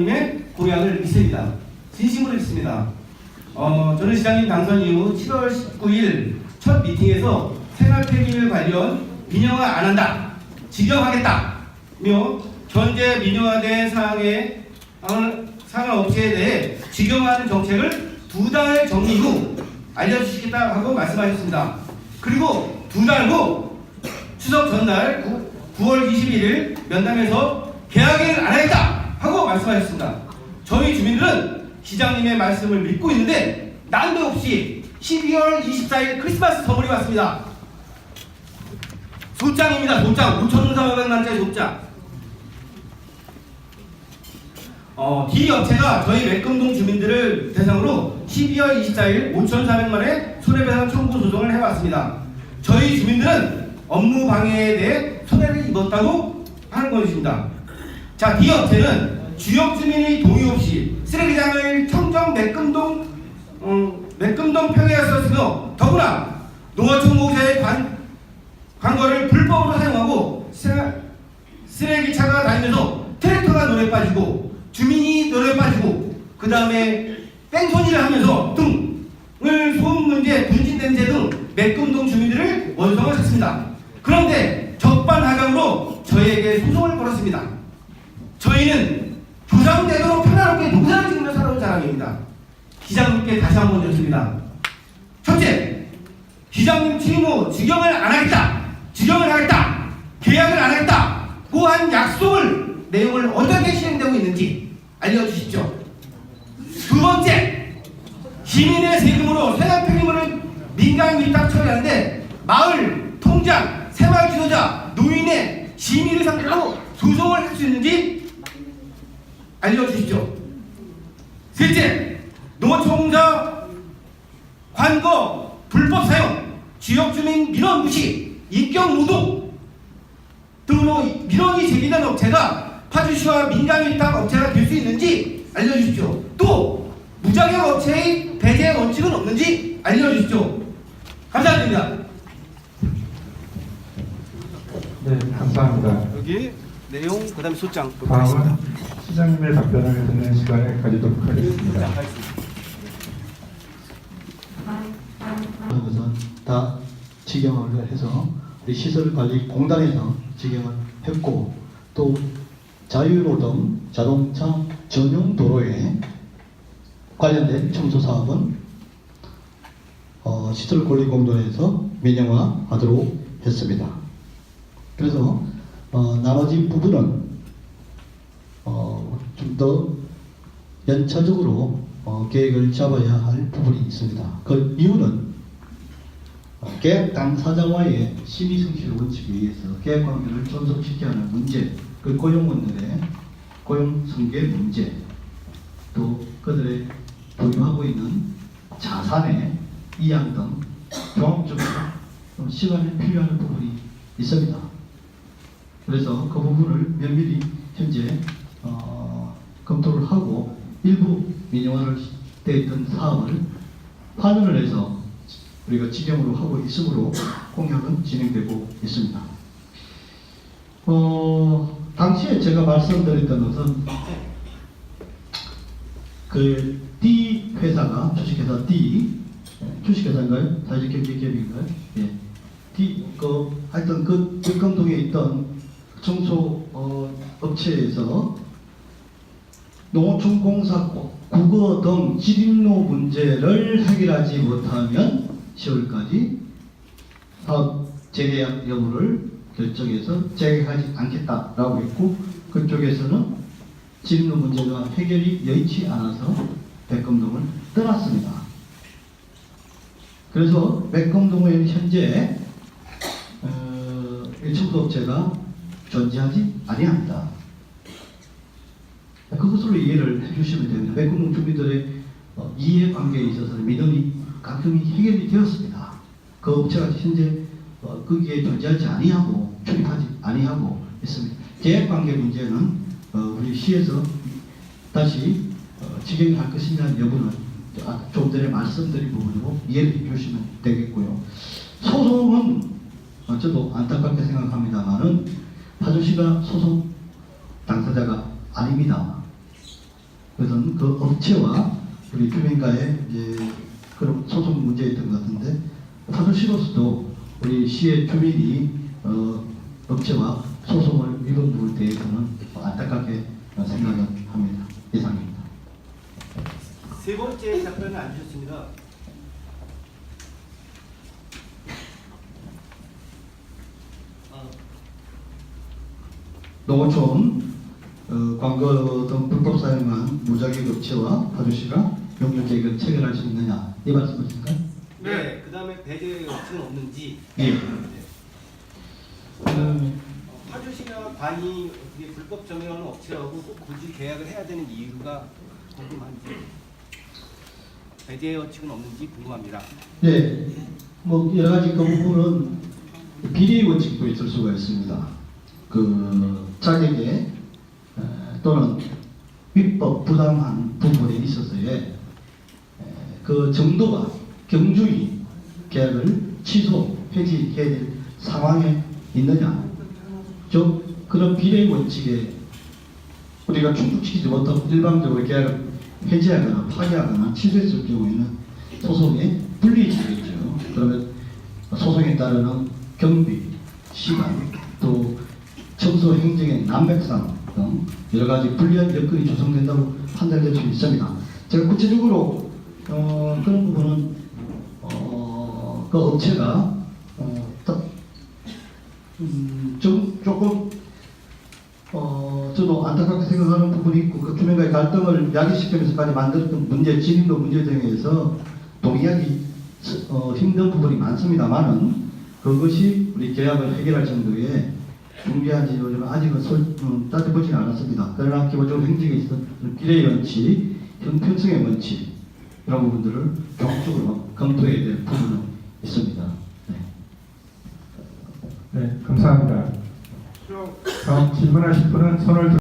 님의 공약을 믿습니다. 진심으로 믿습니다. 어, 저는 시장님 당선 이후 7월 19일 첫 미팅에서 생활 폐기물 관련 민영화 안 한다, 직영하겠다며 현재 민영화된 사항에 어, 상한 업체에 대해 직영하는 정책을 두 달 정리 후 알려주시겠다 하고 말씀하셨습니다. 그리고 두 달 후 추석 전날 9, 월 21일 면담에서 계약을 안 하겠다 하고 말씀하셨습니다. 저희 주민들은 시장님의 말씀을 믿고 있는데 난데없이 12월 24일 크리스마스 선물이 왔습니다. 소장입니다. 소장 5,400만짜리 소장. 어, D 업체가 저희 맥금동 주민들을 대상으로 12월 24일 5,400만의 손해배상 청구 소송을 해왔습니다. 저희 주민들은 업무 방해에 대해 손해를 입었다고 하는 것입니다. 자, D 업체는 주역 주민의 동의 없이 쓰레기장을 청정 맥금동 음, 맥금동 평야였으며 더구나 농어촌 공사의 관, 광고를 불법으로 사용하고 쓰- 쓰레기차가 다니면서 트랙터가 노래 빠지고 주민이 노래 빠지고 그 다음에 뺑소니를 하면서 등을 소음 문제, 분진 냄새 등 맥금동 주민들을 원성을 샀습니다. 그런데 적반하장으로 저희에게 소송을 걸었습니다. 저희는 부상되도록 편안하게 농사를 지으며 살아온 사람입니다. 기장님께 다시 한번 여쭙습니다. 첫째, 기장님 취임 후 직영을 안 하겠다, 직영을 하겠다, 계약을 안 하겠다, 고한 약속을 내용을 어떻게 실행되고 있는지 알려주십시오. 두 번째, 시민의 세금으로 생활 폐기물을 민간 위탁 처리하는데 마을, 통장, 새마을 지도자, 노인의 시민을 상대로 소송을 할 수 있는지 알려주십시오. 셋째, 노총사 관거 불법 사용, 지역 주민 민원 무시, 인격 노동 등으로 민원이 제기된 업체가 파주시와 민간 위탁 업체가 될 수 있는지 알려주십시오. 또 무자격 업체의 배제 원칙은 없는지 알려주십시오. 감사드립니다. 네, 감사합니다. 여기 내용 그다음에 소장 다음은 하겠습니다. 시장님의 답변을 듣는 시간을 가지도록 하겠습니다. 것은 다 직영을 해서 우리 시설관리공단에서 직영을 했고 또 자유노동 자동차 전용 도로에 관련된 청소 사업은 어, 시설관리공단에서 민영화하도록 했습니다. 그래서 어, 나머지 부분은 어, 좀 더 연차적으로 어, 계획을 잡아야 할 부분이 있습니다. 그 이유는 어, 계약 당사자와의 심의 성실 원칙에 의해서 계약 관계를 존속시켜야 하는 문제, 그 고용원들의 고용 승계 문제, 또 그들의 보유하고 있는 자산의 이양 등 종합적으로 좀 시간이 필요한 부분이 있습니다. 그래서 그 부분을 면밀히 현재 어, 검토를 하고 일부 민영화를 돼 있던 사업을 환원을 해서 우리가 직영으로 하고 있으므로 공약은 진행되고 있습니다. 어, 당시에 제가 말씀드렸던 것은 그 D 회사가 주식회사 D 예, 주식회사인가요? 사회적경제기업인가요? 예. D 그 하여튼 그 백감동에 있던 청소 어, 업체에서 농어촌공사 국어 등 지린로 문제를 해결하지 못하면 10월까지 사업 재계약 여부를 결정해서 재계하지 않겠다라고 했고 그쪽에서는 지린로 문제가 해결이 여의치 않아서 백금동을 떠났습니다. 그래서 백금동은 현재 어, 일청소업체가 존재하지 아니합니다. 그것으로 이해를 해주시면 됩니다. 백금동 주민들의 어, 이해 관계에 있어서는 민원이 가끔이 해결이 되었습니다. 그 업체가 현재 어, 거기에 존재하지 아니하고 출입하지 아니하고 있습니다. 계약 관계 문제는 어, 우리 시에서 다시 어, 직행할 것이냐는 여부는 아, 좀 전에 말씀드린 부분으로 이해를 해주시면 되겠고요. 소송은 어, 저도 안타깝게 생각합니다만은 파주시가 소송 당사자가 아닙니다. 그것은 그 업체와 우리 주민과의 이제 그런 소송 문제였던 것 같은데 파주시로서도 우리 시의 주민이 어, 업체와 소송을 이룬 부분에 대해서는 안타깝게 생각을 합니다. 이상입니다. 세 번째 답변은 안 주셨습니다. 농어촌 어, 광고 등 불법 사용한 무자격 업체와 파주시가 명령 계획을 체결할 수 있느냐 이 말씀이실까요? 네. 그 다음에 배제 업체는 없는지. 예. 네. 음, 어, 파주시가 관이 어떻게 불법 점유하는 업체라고 꼭 굳이 계약을 해야 되는 이유가 궁금한지. 배제 원칙은 없는지 궁금합니다. 네, 뭐 여러 가지 그 부분은 비리 원칙도 있을 수가 있습니다. 그 자격에 에, 또는 위법 부당한 부분에 있어서의 에, 그 정도가 경중이 계약을 취소 해지해야 될 상황에 있느냐, 좀 그런 비리 원칙에 우리가 충족시키지 못하고 일방적으로 계약을 해지하거나 파기하거나 취소했을 경우에는 소송에 불리해지겠죠. 그러면 소송에 따르는 경비, 시간, 또 청소 행정의 난맥상 등 여러 가지 불리한 여건이 조성된다고 판단될 수 있습니다. 제가 구체적으로 어, 그런 부분은 어, 그 업체가 어, 딱, 음, 좀 조금 어, 저도 안타깝게 생각하는 부분이 있고 그 주민과의 갈등을 야기시키면서까지 만들었던 문제, 진입도 문제 등에서 동의하기 어, 힘든 부분이 많습니다만은 그것이 우리 계약을 해결할 정도의 중대한지 요즘 아직은 솔, 음, 따져보지는 않았습니다. 그러나 기본적으로 행정에 있어 비례의 원칙, 형평성의 원칙 이런 부분들을 종합적으로 검토해야 될 부분은 있습니다. 네. 네, 감사합니다. 다음 질문하실 분은 손을 들